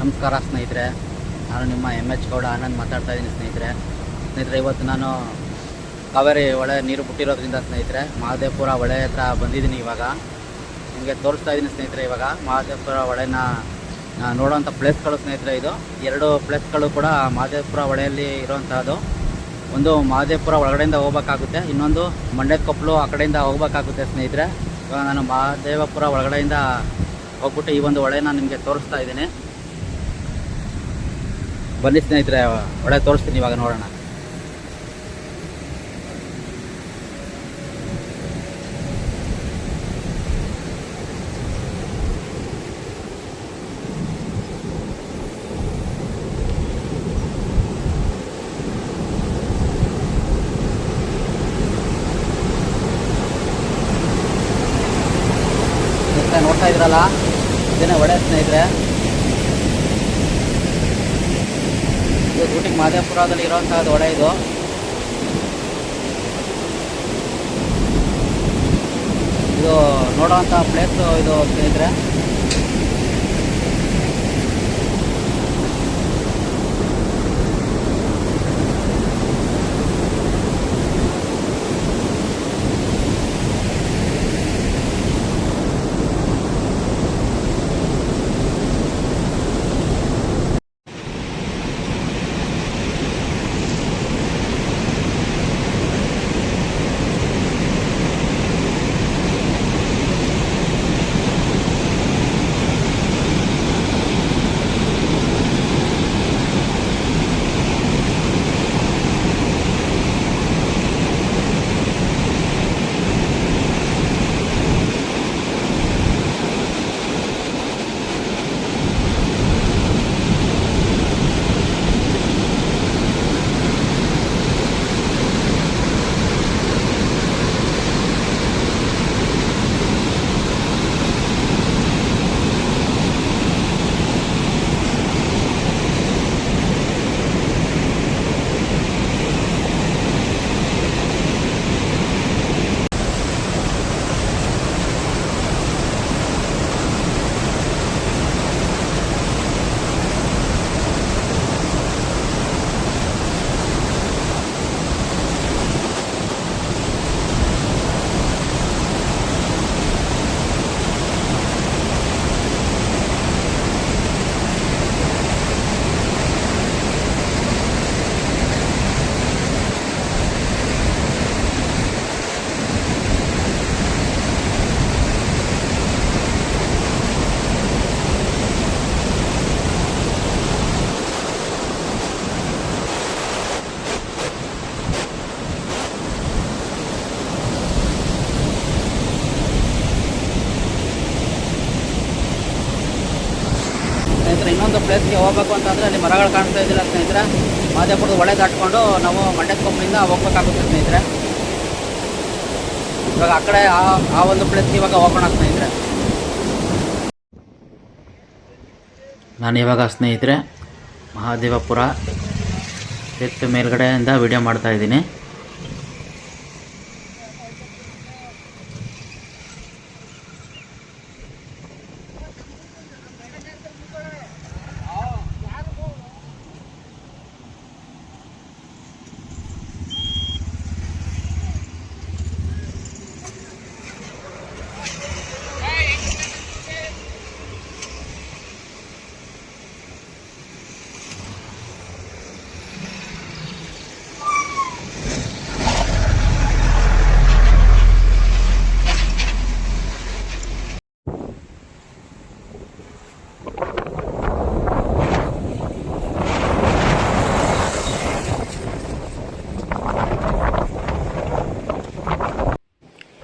ನಮಸ್ಕಾರ ಸ್ನೇಹಿತರೆ. ನಾನು ನಿಮ್ಮ ಎಂ ಎಚ್ ಗೌಡ ಆನಂದ್ ಮಾತಾಡ್ತಾ ಇದ್ದೀನಿ ಸ್ನೇಹಿತರೆ. ಸ್ನೇಹಿತರೆ, ಇವತ್ತು ನಾನು ಕಾವೇರಿ ಹೊಳೆ ನೀರು ಬಿಟ್ಟಿರೋದ್ರಿಂದ ಸ್ನೇಹಿತರೆ, ಮಹದೇವಪುರ ಹೊಳೆ ಹತ್ರ ಬಂದಿದ್ದೀನಿ ಇವಾಗ. ನಿಮಗೆ ತೋರಿಸ್ತಾ ಇದ್ದೀನಿ ಸ್ನೇಹಿತರೆ ಇವಾಗ. ಮಹದೇವಪುರ ಹೊಳೆನ ನೋಡೋವಂಥ ಪ್ಲೇಸ್ಗಳು ಸ್ನೇಹಿತರೆ ಇದು. ಎರಡು ಪ್ಲೇಸ್ಗಳು ಕೂಡ ಮಹದೇವಪುರ ಹೊಳೆಯಲ್ಲಿ ಇರೋವಂಥದ್ದು ಒಂದು ಮಹದೇವಪುರ ಒಳಗಡೆಯಿಂದ ಹೋಗ್ಬೇಕಾಗುತ್ತೆ, ಇನ್ನೊಂದು ಮಂಡ್ಯದ ಕೊಪ್ಪಲು ಆ ಕಡೆಯಿಂದ ಹೋಗ್ಬೇಕಾಗುತ್ತೆ ಸ್ನೇಹಿತರೆ. ಇವಾಗ ನಾನು ಮಹದೇವಪುರ ಒಳಗಡೆಯಿಂದ ಹೋಗ್ಬಿಟ್ಟು ಈ ಒಂದು ಹೊಳೆನ ನಿಮಗೆ ತೋರಿಸ್ತಾ ಇದ್ದೀನಿ. ಬನ್ನಿ ಸ್ನೇಹಿತರೆ ಒಳಗೆ ತೋರಿಸ್ತೀನಿ ಇವಾಗ ನೋಡೋಣ. ನೋಡ್ತಾ ಇದ್ರಲ್ಲ? ಇದನ್ನೇ ಒಡೆ ಸ್ನೇಹಿತರೆ. ಇದು ಮಾದೇಪುರದಲ್ಲಿ ಇರುವಂತಹ ಹೊಳೆ ಇದು. ಇದು ನೋಡುವಂತಹ ಪ್ಲೇಸ್ ಇದು ಸ್ನೇಹಿತರೆ ಸ್ನೇಹಿತರೆ ಇನ್ನೊಂದು ಪ್ಲೇಸ್ಗೆ ಹೋಗ್ಬೇಕು ಅಂತಂದರೆ ಅಲ್ಲಿ ಮರಗಳು ಕಾಣ್ತಾ ಇದ್ದಿಲ್ಲ ಸ್ನೇಹಿತರೆ. ಮಾದೇಪುರದ ಒಳೆ ದಾಟ್ಕೊಂಡು ನಾವು ಮಂಡ್ಯದ ಕೊಪ್ಪಳಿಂದ ಹೋಗ್ಬೇಕಾಗುತ್ತೆ ಸ್ನೇಹಿತರೆ. ಇವಾಗ ಆ ಕಡೆ ಆ ಒಂದು ಪ್ಲೇಸ್ಗೆ ಇವಾಗ ಹೋಗೋಣ ಸ್ನೇಹಿತರೆ. ನಾನು ಇವಾಗ ಸ್ನೇಹಿತರೆ ಮಹಾದೇವಪುರ ಎತ್ತು ಮೇಲ್ಗಡೆಯಿಂದ ವಿಡಿಯೋ ಮಾಡ್ತಾ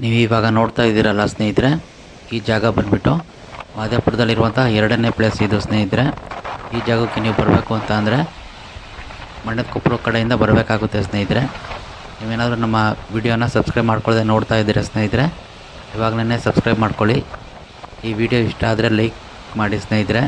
ನೀವು ಇವಾಗ ನೋಡ್ತಾ ಇದ್ದೀರಲ್ಲ ಸ್ನೇಹಿತರೆ, ಈ ಜಾಗ ಬಂದುಬಿಟ್ಟು ಮಾದೇಪುರದಲ್ಲಿರುವಂಥ ಎರಡನೇ ಪ್ಲೇಸ್ ಇದು ಸ್ನೇಹಿತರೆ. ಈ ಜಾಗಕ್ಕೆ ನೀವು ಬರಬೇಕು ಅಂತ ಅಂದರೆ ಮಂಡ್ಯದ ಕೊಪ್ಪಳ ಕಡೆಯಿಂದ ಬರಬೇಕಾಗುತ್ತೆ ಸ್ನೇಹಿತರೆ. ನೀವೇನಾದರೂ ನಮ್ಮ ವಿಡಿಯೋನ ಸಬ್ಸ್ಕ್ರೈಬ್ ಮಾಡ್ಕೊಳ್ಳದೆ ನೋಡ್ತಾ ಇದ್ದೀರ ಸ್ನೇಹಿತರೆ ಇವಾಗಲೇ ಸಬ್ಸ್ಕ್ರೈಬ್ ಮಾಡ್ಕೊಳ್ಳಿ. ಈ ವಿಡಿಯೋ ಇಷ್ಟ ಆದರೆ ಲೈಕ್ ಮಾಡಿ ಸ್ನೇಹಿತರೆ.